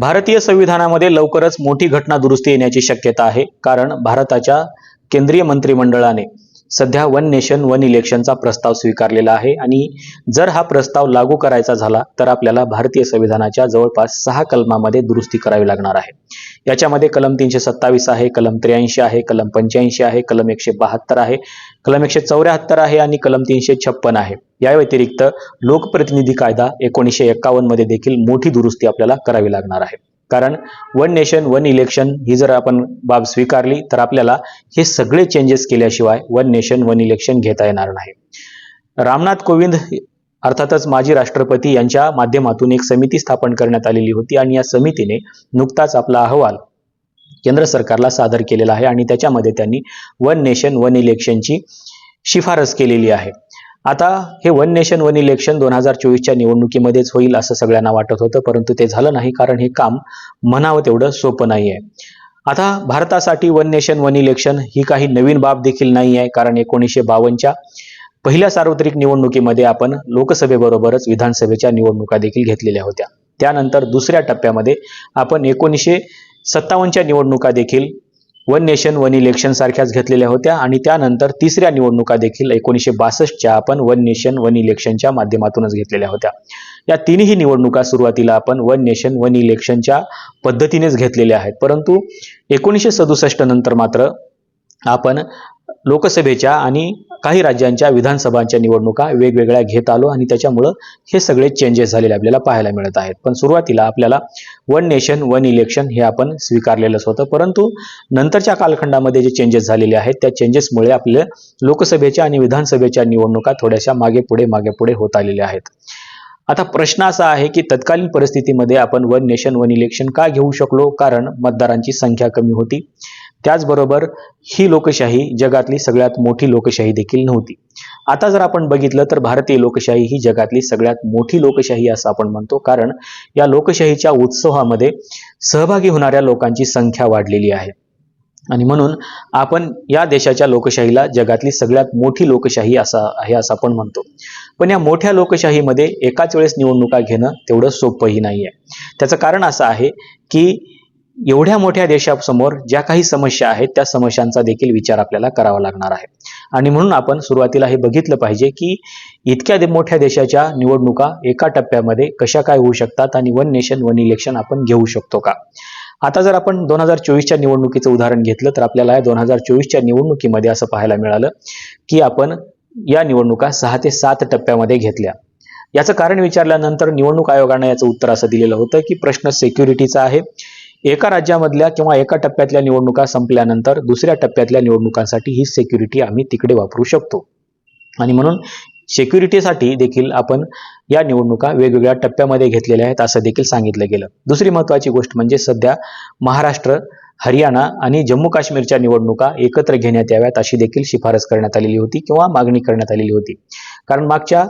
भारतीय संविधानामध्ये लवकरच मोठी घटना दुरुस्ती येण्याची शक्यता आहे कारण भारताच्या केंद्रीय मंत्रिमंडळाने सध्या वन नेशन वन इलेक्शनचा प्रस्ताव स्वीकारलेला आहे आणि जर हा प्रस्ताव लागू करायचा झाला तर आपल्याला भारतीय संविधानाच्या जवळपास सहा कलमामध्ये दुरुस्ती करावी लागणार आहे. याच्यामध्ये कलम तीनशे सत्तावीस आहे कलम त्र्याऐंशी आहे कलम पंच्याऐंशी आहे कलम एकशे बहात्तर आहे कलम एकशे चौऱ्याहत्तर आहे आणि कलम तीनशे छप्पन आहे. या व्यतिरिक्त लोकप्रतिनिधी कायदा एकोणीसशे एक्कावन्नमध्ये देखील मोठी दुरुस्ती आपल्याला करावी लागणार आहे. कारण वन नेशन वन इलेक्शन ही जर आपण बाब स्वीकारली तर आपल्याला हे सगळे चेंजेस केल्याशिवाय वन नेशन वन इलेक्शन घेता येणार नाही. रामनाथ कोविंद अर्थातच माजी राष्ट्रपती यांच्या माध्यमातून एक समिती स्थापन करण्यात आलेली होती आणि या समितीने नुकताच आपला अहवाल केंद्र सरकारला सादर केलेला आहे आणि त्याच्यामध्ये त्यांनी वन नेशन वन इलेक्शनची शिफारस केलेली आहे. आता हे वन नेशन वन इलेक्शन दोन हजार चोवीसच्या निवडणुकीमध्येच होईल असं सगळ्यांना वाटत होतं परंतु ते झालं नाही कारण हे काम म्हणावं तेवढं सोपं नाही आहे आता भारतासाठी वन नेशन वन इलेक्शन ही काही नवीन बाब देखील नाही आहे कारण एकोणीसशे बावन्नच्या पहिल्या सार्वत्रिक निवडणुकीमध्ये आपण लोकसभेबरोबरच विधानसभेच्या निवडणुका देखील घेतलेल्या होत्या. त्यानंतर दुसऱ्या टप्प्यामध्ये आपण एकोणीसशे सत्तावन्नच्या निवडणुका देखील वन नेशन वन इलेक्शन सारख्याच घेतलेल्या होत्या आणि त्यानंतर तिसऱ्या निवडणुका देखील एकोणीसशे बासष्टच्या आपण वन नेशन वन इलेक्शनच्या माध्यमातूनच घेतलेल्या होत्या. या तिन्ही निवडणुका सुरुवातीला आपण वन नेशन वन इलेक्शनच्या पद्धतीनेच घेतलेल्या आहेत. परंतु एकोणीसशे सदुसष्ट नंतर मात्र आपण लोकसभेच्या आणि काही राज्यांच्या विधानसभांच्या निवडणुका वेगवेगळ्या घेत आलो आणि त्याच्यामुळं हे सगळे चेंजेस झालेले आपल्याला पाहायला मिळत आहेत. पण सुरुवातीला आपल्याला वन नेशन वन इलेक्शन हे आपण स्वीकारलेलंच होतं. परंतु नंतरच्या कालखंडामध्ये जे चेंजेस झालेले आहेत त्या चेंजेसमुळे आपल्या लोकसभेच्या आणि विधानसभेच्या निवडणुका थोड्याशा मागे पुढे मागे पुढे होत आलेल्या आहेत. आता प्रश्न असा आहे की तत्कालीन परिस्थितीमध्ये आपण वन नेशन वन इलेक्शन का घेऊ शकलो? कारण मतदारांची संख्या कमी होती. त्याचबरोबर ही लोकशाही जगातली सगळ्यात मोठी लोकशाही देखील नव्हती. आता जर आपण बघितलं तर भारतीय लोकशाही ही जगातली सगळ्यात मोठी लोकशाही असं आपण म्हणतो. कारण या लोकशाहीच्या उत्सवामध्ये सहभागी होणाऱ्या लोकांची संख्या वाढलेली आहे. आणि म्हणून आपण या देशाच्या लोकशाहीला जगातली सगळ्यात मोठी लोकशाही असा आहे असं आपण म्हणतो. पण या मोठ्या लोकशाहीमध्ये एकाच वेळेस निवडणुका घेणं तेवढं सोपंही नाही आहे त्याचं कारण असं आहे की एवढ्या मोठ्या देशासमोर ज्या काही समस्या आहेत त्या समस्यांचा देखील विचार आपल्याला करावा लागणार आहे. आणि म्हणून आपण सुरुवातीला हे बघितलं पाहिजे की इतक्या दे- मोठ्या देशाच्या निवडणुका एका टप्प्यामध्ये कशा काय होऊ शकतात आणि वन नेशन वन इलेक्शन आपण घेऊ शकतो का? आता जर आपण दोन हजार चोवीसच्या निवडणुकीचं उदाहरण घेतलं तर आपल्याला या दोन हजार चोवीसच्या निवडणुकीमध्ये असं पाहायला मिळालं की आपण या निवडणुका सहा ते सात टप्प्यामध्ये घेतल्या. याचं कारण विचारल्यानंतर निवडणूक आयोगानं याचं उत्तर असं दिलेलं होतं की प्रश्न सेक्युरिटीचा आहे एका राज्यामधल्या किंवा एका टप्प्यातल्या निवडणुका संपल्यानंतर दुसऱ्या टप्प्यातल्या निवडणुकांसाठी ही सेक्युरिटी आम्ही तिकडे वापरू शकतो. आणि म्हणून सेक्युरिटीसाठी देखील आपण या निवडणुका वेगवेगळ्या टप्प्यामध्ये घेतलेल्या आहेत असं देखील सांगितलं गेलं. दुसरी महत्त्वाची गोष्ट म्हणजे सध्या महाराष्ट्र हरियाणा आणि जम्मू काश्मीरच्या निवडणुका एकत्र घेण्यात याव्यात अशी देखील शिफारस करण्यात आलेली होती किंवा मागणी करण्यात आलेली होती. कारण मागच्या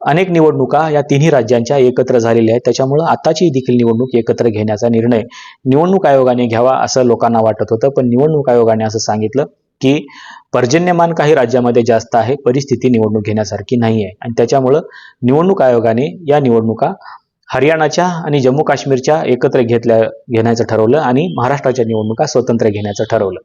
अनेक निवडणुका या तिन्ही राज्यांच्या एकत्र झालेल्या आहेत. त्याच्यामुळं आताची देखील निवडणूक एकत्र घेण्याचा निर्णय निवडणूक आयोगाने घ्यावा असं लोकांना वाटत होतं. पण निवडणूक आयोगाने असं सांगितलं की पर्जन्यमान काही राज्यामध्ये जास्त आहे परिस्थिती निवडणूक घेण्यासारखी नाही आहे आणि त्याच्यामुळं निवडणूक आयोगाने या निवडणुका हरियाणाच्या आणि जम्मू काश्मीरच्या एकत्र घेतल्या घेण्याचं ठरवलं आणि महाराष्ट्राच्या निवडणुका स्वतंत्र घेण्याचं ठरवलं.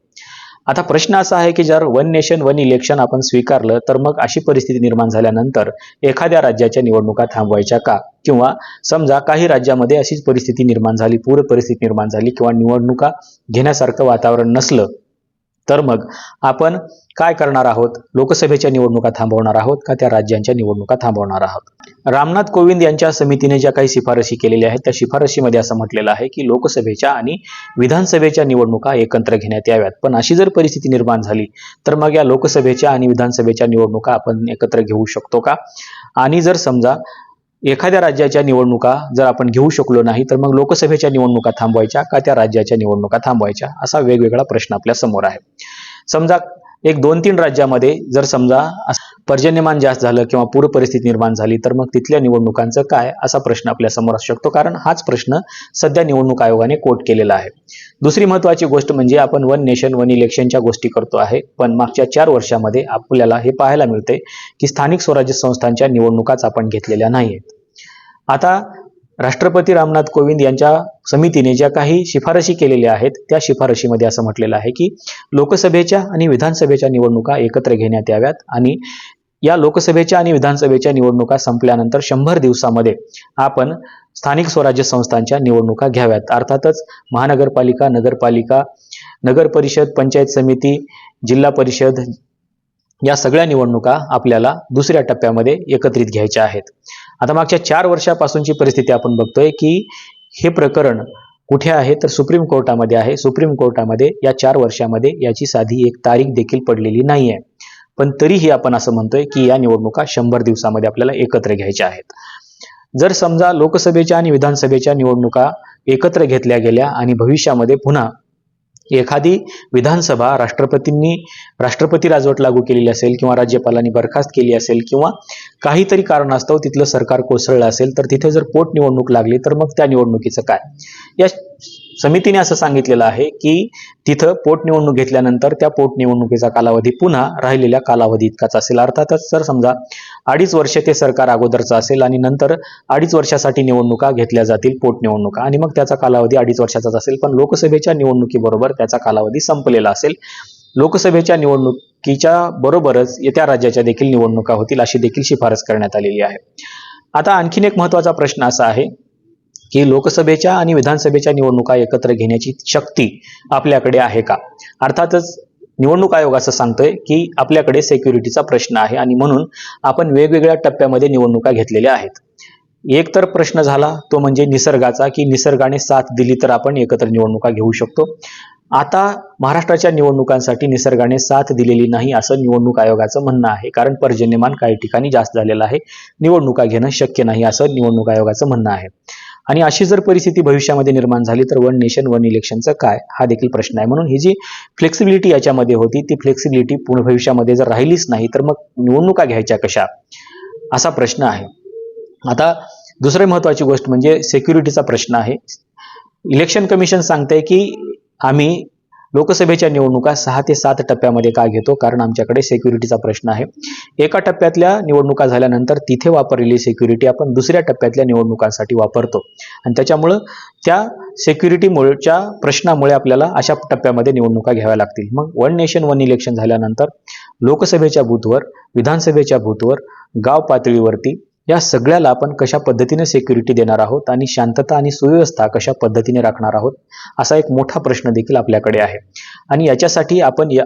आता प्रश्न असा आहे की जर वन नेशन वन इलेक्शन आपण स्वीकारलं तर मग अशी परिस्थिती निर्माण झाल्यानंतर एखाद्या राज्याच्या निवडणुका थांबवायच्या का? किंवा समजा काही राज्यामध्ये अशीच परिस्थिती निर्माण झाली पूर परिस्थिती निर्माण झाली किंवा निवडणुका घेण्यासारखं वातावरण नसलं तर मग आपण काय करणार आहोत? लोकसभेच्या निवडणुका थांबवणार आहोत का त्या राज्यांच्या निवडणुका थांबवणार आहोत? रामनाथ कोविंद यांच्या समितीने ज्या काही शिफारशी केलेल्या आहेत त्या शिफारशीमध्ये असं म्हटलेलं आहे की लोकसभेच्या आणि विधानसभेच्या निवडणुका एकत्र घेण्यात याव्यात. पण अशी जर परिस्थिती निर्माण झाली तर मग या लोकसभेच्या आणि विधानसभेच्या निवडणुका आपण एकत्र घेऊ शकतो का? आणि जर समजा एखाद्या राज्याच्या निवडणुका जर आपण घेऊ शकलो नाही तर मग लोकसभेच्या निवडणुका थांबवायच्या का त्या राज्याच्या निवडणुका थांबवायच्या? असा वेगवेगळा प्रश्न आपल्यासमोर आहे. समजा एक दोन तीन राज्यामध्ये जर समजा पर्जन्यमान जास्त झालं किंवा पूर परिस्थिती निर्माण झाली तर मग तिथल्या निवडणुकांचं काय असा प्रश्न आपल्यासमोर असू शकतो. कारण हाच प्रश्न सध्या निवडणूक आयोगाने कोट केलेला आहे. दुसरी महत्वाची गोष्ट म्हणजे आपण वन नेशन वन इलेक्शनच्या गोष्टी करतो आहे. पण मागच्या चार वर्षामध्ये आपल्याला हे पाहायला मिळते की स्थानिक स्वराज्य संस्थांच्या निवडणुकाच आपण घेतलेल्या नाही आता राष्ट्रपती रामनाथ कोविंद यांच्या समितीने ज्या काही शिफारशी केलेल्या आहेत त्या शिफारशीमध्ये असं म्हटलेलं आहे की लोकसभेच्या आणि विधानसभेच्या निवडणुका एकत्र घेण्यात याव्यात आणि या लोकसभेच्या आणि विधानसभेच्या निवडणुका संपल्यानंतर शंभर दिवसामध्ये आपण स्थानिक स्वराज्य संस्थांच्या निवडणुका घ्याव्यात. अर्थातच महानगरपालिका नगरपालिका नगर परिषद पंचायत समिती जिल्हा परिषद या सगळ्या निवडणुका आपल्याला दुसऱ्या टप्प्यामध्ये एकत्रित घ्यायच्या आहेत. आता मागच्या चार वर्षापासूनची परिस्थिती आपण बघतोय की हे प्रकरण कुठे आहे तर सुप्रीम कोर्टामध्ये आहे. सुप्रीम कोर्टामध्ये या चार वर्षामध्ये याची साधी एक तारीख देखील पडलेली नाही आहे पण तरीही आपण असं म्हणतोय की या निवडणुका शंभर दिवसामध्ये आपल्याला एकत्र घ्यायच्या आहेत. जर समजा लोकसभेच्या आणि विधानसभेच्या निवडणुका एकत्र घेतल्या गेल्या आणि भविष्यामध्ये पुन्हा एखादी विधानसभा राष्ट्रपतींनी राष्ट्रपती राजवट लागू केलेली असेल किंवा राज्यपालांनी बरखास्त केली असेल किंवा काहीतरी कारणास्तव तिथलं सरकार कोसळलं असेल तर तिथे जर पोटनिवडणूक लागली तर मग त्या निवडणुकीचं काय? या समितीने असं सांगितलेलं आहे की तिथं पोटनिवडणूक घेतल्यानंतर त्या पोटनिवडणुकीचा कालावधी पुन्हा राहिलेल्या कालावधी इतकाच असेल. अर्थातच जर समजा अडीच वर्ष ते सरकार अगोदरचं असेल आणि नंतर अडीच वर्षासाठी निवडणुका घेतल्या जातील पोटनिवडणुका आणि मग त्याचा कालावधी अडीच वर्षाचाच असेल पण लोकसभेच्या निवडणुकीबरोबर त्याचा कालावधी संपलेला असेल. लोकसभेच्या निवडणुकीच्या बरोबरच त्या राज्याच्या देखील निवडणुका होतील अशी देखील शिफारस करण्यात आलेली आहे. आता आणखीन एक महत्त्वाचा प्रश्न असा आहे की लोकसभेच्या आणि विधानसभेच्या निवडणुका एकत्र घेण्याची शक्ती आपल्याकडे आहे का? अर्थातच निवडणूक आयोग असं सांगतोय की आपल्याकडे सेक्युरिटीचा प्रश्न आहे आणि म्हणून आपण वेगवेगळ्या टप्प्यामध्ये निवडणुका घेतलेल्या आहेत. एक तर प्रश्न झाला तो म्हणजे निसर्गाचा की निसर्गाने साथ दिली तर आपण एकत्र निवडणुका घेऊ शकतो. आता महाराष्ट्राच्या निवडणुकांसाठी निसर्गाने साथ दिलेली नाही असं निवडणूक आयोगाचं म्हणणं आहे. कारण पर्जन्यमान काही ठिकाणी जास्त झालेलं आहे. निवडणुका घेणं शक्य नाही असं निवडणूक आयोगाचं म्हणणं आहे. आणि अशी जर परिस्थिती भविष्यामध्ये निर्माण झाली तर वन नेशन वन इलेक्शनचं काय? हा देखील प्रश्न आहे. म्हणून ही जी फ्लेक्सिबिलिटी याच्यामध्ये होती ती फ्लेक्सिबिलिटी पूर्ण भविष्यामध्ये जर राहिलीच नाही तर मग निवडणुका घ्यायच्या कशा? असा प्रश्न आहे. आता दुसरी महत्वाची गोष्ट म्हणजे सेक्युरिटीचा प्रश्न आहे. इलेक्शन कमिशन सांगते की आम्ही लोकसभेच्या निवडणुका सहा ते सात टप्प्यामध्ये का घेतो? कारण आमच्याकडे सेक्युरिटीचा प्रश्न आहे. एका टप्प्यातल्या निवडणुका झाल्यानंतर तिथे वापरलेली सेक्युरिटी आपण दुसऱ्या टप्प्यातल्या निवडणुकांसाठी वापरतो. आणि त्याच्यामुळं त्या सेक्युरिटीमुळेच्या प्रश्नामुळे आपल्याला अशा टप्प्यामध्ये निवडणुका घ्याव्या लागतील. मग वन नेशन वन इलेक्शन झाल्यानंतर लोकसभेच्या बूथवर विधानसभेच्या बूथवर गाव पातळीवरती या सगळ्याला आपण कशा पद्धतीने सेक्युरिटी देणार आहोत आणि शांतता आणि सुव्यवस्था कशा पद्धतीने राखणार आहोत असा एक मोठा प्रश्न देखील आपल्याकडे आहे. आणि याच्यासाठी आपण या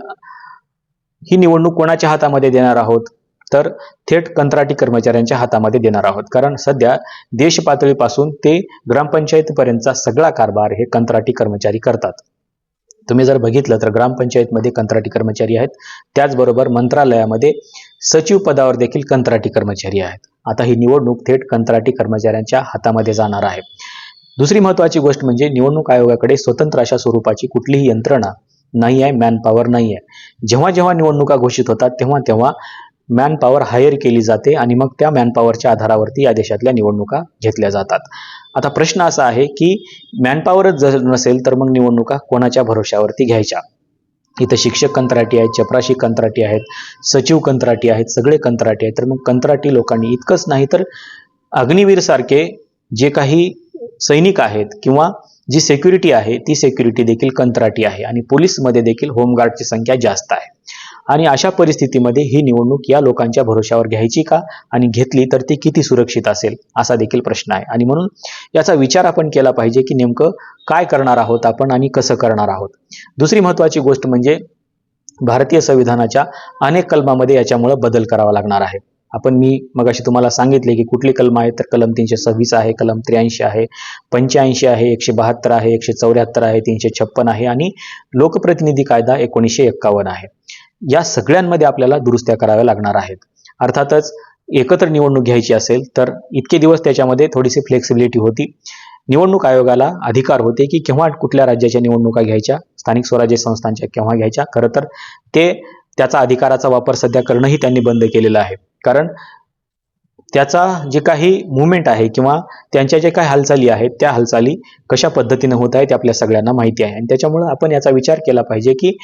ही निवडणूक कोणाच्या हातामध्ये देणार आहोत? तर थेट कंत्राटी कर्मचाऱ्यांच्या हातामध्ये देणार आहोत. कारण सध्या देश पातळीपासून ते ग्रामपंचायतीपर्यंतचा सगळा कारभार हे कंत्राटी कर्मचारी करतात. तुम्ही जर बघितलं तर ग्रामपंचायतमध्ये कंत्राटी कर्मचारी आहेत. त्याचबरोबर मंत्रालयामध्ये सचिव पदावर देखील कंत्राटी कर्मचारी आहेत. आता ही निवडणूक थेट कंत्राटी कर्मचाऱ्यांच्या हातामध्ये जाणार आहे. दुसरी महत्वाची गोष्ट म्हणजे निवडणूक आयोगाकडे स्वतंत्र अशा स्वरूपाची कुठलीही यंत्रणा नाही आहे मॅनपॉवर नाही आहे. जेव्हा जेव्हा निवडणुका घोषित होतात तेव्हा तेव्हा मॅनपॉवर हायर केली जाते आणि मग त्या मॅनपॉवरच्या आधारावरती या देशातल्या निवडणुका घेतल्या जातात. आता प्रश्न असा आहे की मॅनपॉवरच जर नसेल तर मग निवडणुका कोणाच्या भरोश्यावरती घ्यायच्या? इथं शिक्षक कंत्राटी आहेत चपराशी कंत्राटी आहेत सचिव कंत्राटी आहेत सगळे कंत्राटी आहेत. तर मग कंत्राटी लोकांनी इतकंच नाही तर अग्निवीर सारखे जे काही सैनिक आहेत किंवा जी सेक्युरिटी आहे ती सेक्युरिटी देखील कंत्राटी आहे आणि पोलीसमध्ये देखील होमगार्डची संख्या जास्त आहे. आणि अशा परिस्थितीमध्ये ही निवडणूक या लोकांच्या भरोश्यावर घ्यायची का आणि घेतली तर ती किती सुरक्षित असेल असा देखील प्रश्न आहे. आणि म्हणून याचा विचार आपण केला पाहिजे की नेमकं काय करणार आहोत आपण आणि कसं करणार आहोत. दुसरी महत्वाची गोष्ट म्हणजे भारतीय संविधानाच्या अनेक कलमामध्ये याच्यामुळं बदल करावा लागणार आहे. आपण मी मगाशी तुम्हाला सांगितले की कुठली कलम आहे तर कलम तीनशे सव्वीस आहे कलम त्र्याऐंशी आहे पंच्याऐंशी आहे एकशे बहात्तर आहे एकशे चौऱ्याहत्तर आहे तीनशे छप्पन आहे आणि लोकप्रतिनिधी कायदा एकोणीसशे एक्कावन्न आहे. या सगळ्यांमध्ये आपल्याला दुरुस्त्या कराव्या लागणार आहेत. अर्थातच एकत्र निवडणूक घ्यायची असेल तर इतके दिवस त्याच्यामध्ये थोडीशी फ्लेक्सिबिलिटी होती. निवडणूक आयोगाला अधिकार होते की केव्हा कुठल्या राज्याच्या निवडणुका घ्यायच्या स्थानिक स्वराज्य संस्थांच्या केव्हा घ्यायच्या. खरं तर ते त्याचा अधिकाराचा वापर सध्या करणंही त्यांनी बंद केलेलं आहे. कारण त्याचा जे काही मुवमेंट आहे किंवा त्यांच्या जे काही हालचाली आहेत त्या हालचाली कशा पद्धतीने होत आहेत ते आपल्या सगळ्यांना माहिती आहे. आणि त्याच्यामुळं आपण याचा विचार केला पाहिजे की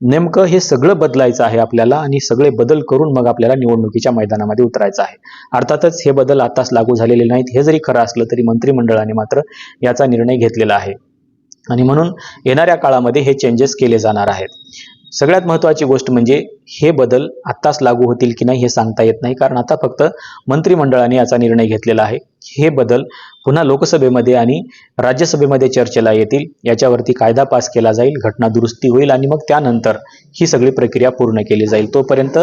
नेमकं हे सगळं बदलायचं आहे आपल्याला आणि सगळे बदल करून मग आपल्याला निवडणुकीच्या मैदानामध्ये उतरायचं आहे. अर्थातच हे बदल आताच लागू झालेले नाहीत. हे जरी खरं असलं तरी मंत्रिमंडळाने मात्र याचा निर्णय घेतलेला आहे. आणि म्हणून येणाऱ्या काळामध्ये हे चेंजेस केले जाणार आहेत. सगळ्यात महत्त्वाची गोष्ट म्हणजे हे बदल आत्ताच लागू होतील की नाही हे सांगता येत नाही. कारण आता फक्त मंत्रिमंडळाने याचा निर्णय घेतलेला आहे. हे बदल पुन्हा लोकसभेमध्ये आणि राज्यसभेमध्ये चर्चेला येतील. याच्यावरती कायदा पास केला जाईल घटना दुरुस्ती होईल आणि मग त्यानंतर ही सगळी प्रक्रिया पूर्ण केली जाईल. तोपर्यंत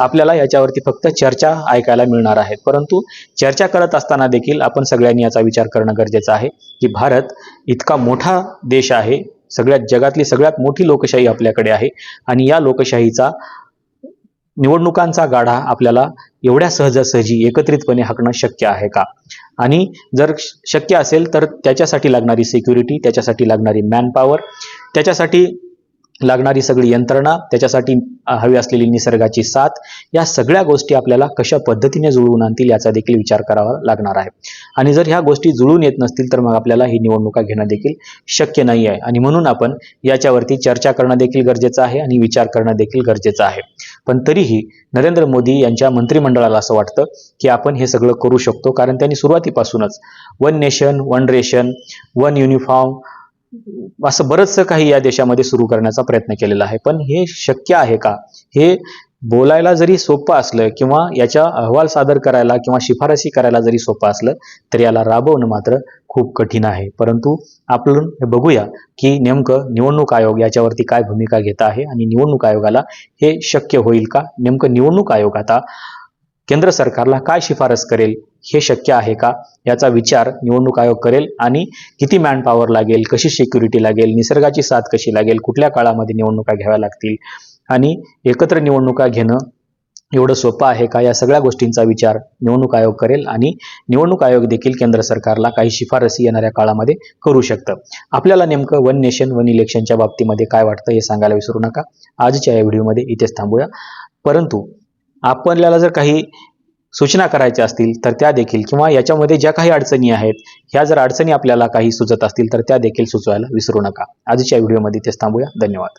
आपल्याला याच्यावरती फक्त चर्चा ऐकायला मिळणार आहेत परंतु चर्चा करत असताना देखील आपण सगळ्यांनी याचा विचार करणं गरजेचं आहे की भारत इतका मोठा देश आहे सगळ्यात जगातली सगळ्यात मोठी लोकशाही आपल्याकडे आहे. आणि या लोकशाहीचा निवडणुकांचा गाढा आपल्याला एवढ्या सहजासहजी एकत्रितपणे हाकणं शक्य आहे का? आणि जर श- शक्य असेल तर त्याच्यासाठी लागणारी सिक्युरिटी त्याच्यासाठी लागणारी मॅनपॉवर त्याच्यासाठी लागणारी सगळी यंत्रणा त्याच्यासाठी हवी असलेली निसर्गाची साथ या सगळ्या गोष्टी आपल्याला कशा पद्धतीने जुळवून आणतील याचा देखील विचार करावा लागणार आहे. आणि जर ह्या गोष्टी जुळून येत नसतील तर मग आपल्याला ही निवडणुका घेणं देखील शक्य नाही आहे. आणि म्हणून आपण याच्यावरती चर्चा करणं देखील गरजेचं आहे आणि विचार करणं देखील गरजेचं आहे. पण तरीही नरेंद्र मोदी यांच्या मंत्रिमंडळाला असं वाटतं की आपण हे सगळं करू शकतो कारण त्यांनी सुरुवातीपासूनच one nation one ration one uniform असं बरंचसं काही या देशामध्ये सुरू करण्याचा प्रयत्न केलेला आहे. पण हे शक्य आहे का? हे बोलायला जरी सोपं असलं किंवा याच्या अहवाल सादर करायला किंवा शिफारसी करायला जरी सोपं असलं तरी याला राबवणं मात्र खूप कठीण आहे. परंतु आपण हे बघूया की नेमकं निवडणूक आयोग याच्यावरती काय भूमिका घेत आहे आणि निवडणूक आयोगाला हे शक्य होईल का? नेमकं निवडणूक आयोग आता केंद्र सरकारला काय शिफारस करेल हे शक्य आहे का? याचा विचार निवडणूक आयोग करेल आणि किती मॅनपॉवर लागेल कशी सिक्युरिटी लागेल निसर्गाची साथ कशी लागेल कुठल्या काळामध्ये निवडणुका घ्याव्या लागतील आणि एकत्र निवडणुका घेणं एवढं सोपं आहे का? या सगळ्या गोष्टींचा विचार निवडणूक आयोग करेल आणि निवडणूक आयोग देखील केंद्र सरकारला काही शिफारसी येणाऱ्या काळामध्ये करू शकतं. आपल्याला नेमकं वन नेशन वन इलेक्शनच्या बाबतीमध्ये काय वाटतं हे सांगायला विसरू नका. आजच्या या व्हिडिओमध्ये इथेच थांबूया. परंतु आपल्याला जर काही सूचना करायच्या असतील तर त्या देखील किंवा याच्यामध्ये ज्या काही अडचणी आहेत ह्या जर अडचणी आपल्याला काही सुचत असतील तर त्या देखील सुचवायला विसरू नका. आजच्या व्हिडिओमध्ये तेच थांबूया. धन्यवाद.